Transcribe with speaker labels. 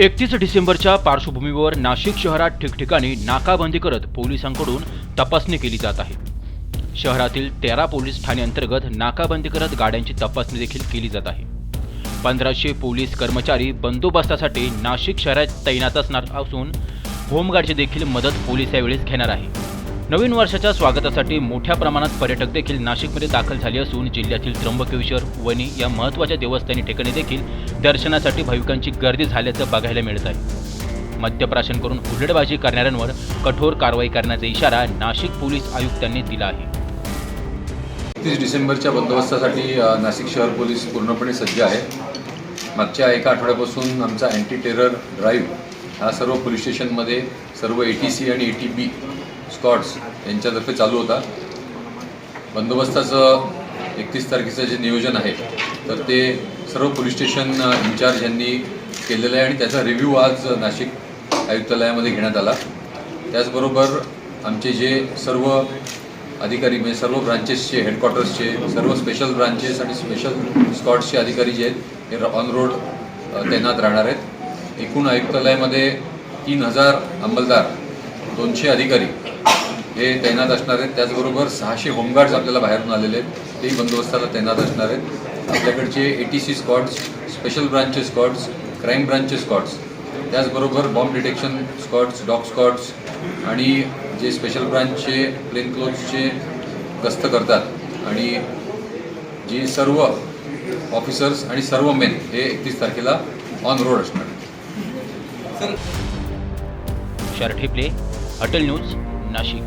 Speaker 1: एकतीस डिसेंबरच्या पार्श्वभूमीवर नाशिक शहरात ठिकठिकाणी नाकाबंदी करत पोलिसांकडून तपासणी केली जात आहे. शहरातील तेरा पोलीस ठाण्यांतर्गत नाकाबंदी करत गाड्यांची तपासणी देखील केली जात आहे. पंधराशे पोलीस कर्मचारी बंदोबस्तासाठी नाशिक शहरात तैनात असणार असून होमगार्डची देखील मदत पोलीस यावेळेस घेणार आहे. नवीन वर्षाच्या स्वागतासाठी मोठ्या प्रमाणात पर्यटक देखील नाशिकमध्ये दाखल झाले असून जिल्ह्यातील त्र्यंबकेश्वर वणी या महत्त्वाच्या देवस्थानी ठिकाणी देखील दर्शनासाठी भाविकांची गर्दी झाल्याचं बघायला मिळत आहे. मद्यप्राशन करून हुलडबाजी करणाऱ्यांवर कठोर कारवाई करण्याचा इशारा नाशिक पोलीस आयुक्तांनी दिला आहे.
Speaker 2: एकतीस डिसेंबरच्या बंदोबस्तासाठी नाशिक शहर पोलीस पूर्णपणे सज्ज आहे. मागच्या एका आठवड्यापासून आमचा अँटी टेरर ड्राईव्ह हा सर्व पोलीस स्टेशनमध्ये सर्व ए टी सी आणि ए टी बी स्कॉट्स यांच्यातर्फे चालू होता. बंदोबस्ताचं एकतीस तारखेचं जे नियोजन आहे तर ते सर्व पोलीस स्टेशन इन्चार्ज यांनी केलेलं आहे आणि त्याचा रिव्ह्यू आज नाशिक आयुक्तालयामध्ये घेण्यात आला. त्याचबरोबर आमचे जे सर्व अधिकारी म्हणजे सर्व ब्रांचेसचे हेडक्वार्टर्सचे सर्व स्पेशल ब्रांचेस आणि स्पेशल स्कॉट्सचे अधिकारी जे आहेत हे ऑन रोड तैनात राहणार आहेत. एकूण आयुक्तालयामध्ये तीन हजार अंमलदार दोनशे अधिकारी हे तैनात असणार आहेत. त्याचबरोबर सहाशे होमगार्ड्स आपल्याला बाहेरून आलेले आहेत. तेही बंदोबस्ताला तैनात असणार आहेत. आपल्याकडचे A T C squads special ब्रांचचे squads crime ब्रांचचे स्कॉट्स त्याचबरोबर bomb detection squads dog squads आणि जे स्पेशल ब्रांचचे प्लेन क्लोथ्सचे गस्त करतात आणि जे सर्व ऑफिसर्स आणि सर्व मेन हे एकतीस तारखेला ऑन रोड असणार आहेत.
Speaker 1: Play Atal news Nashik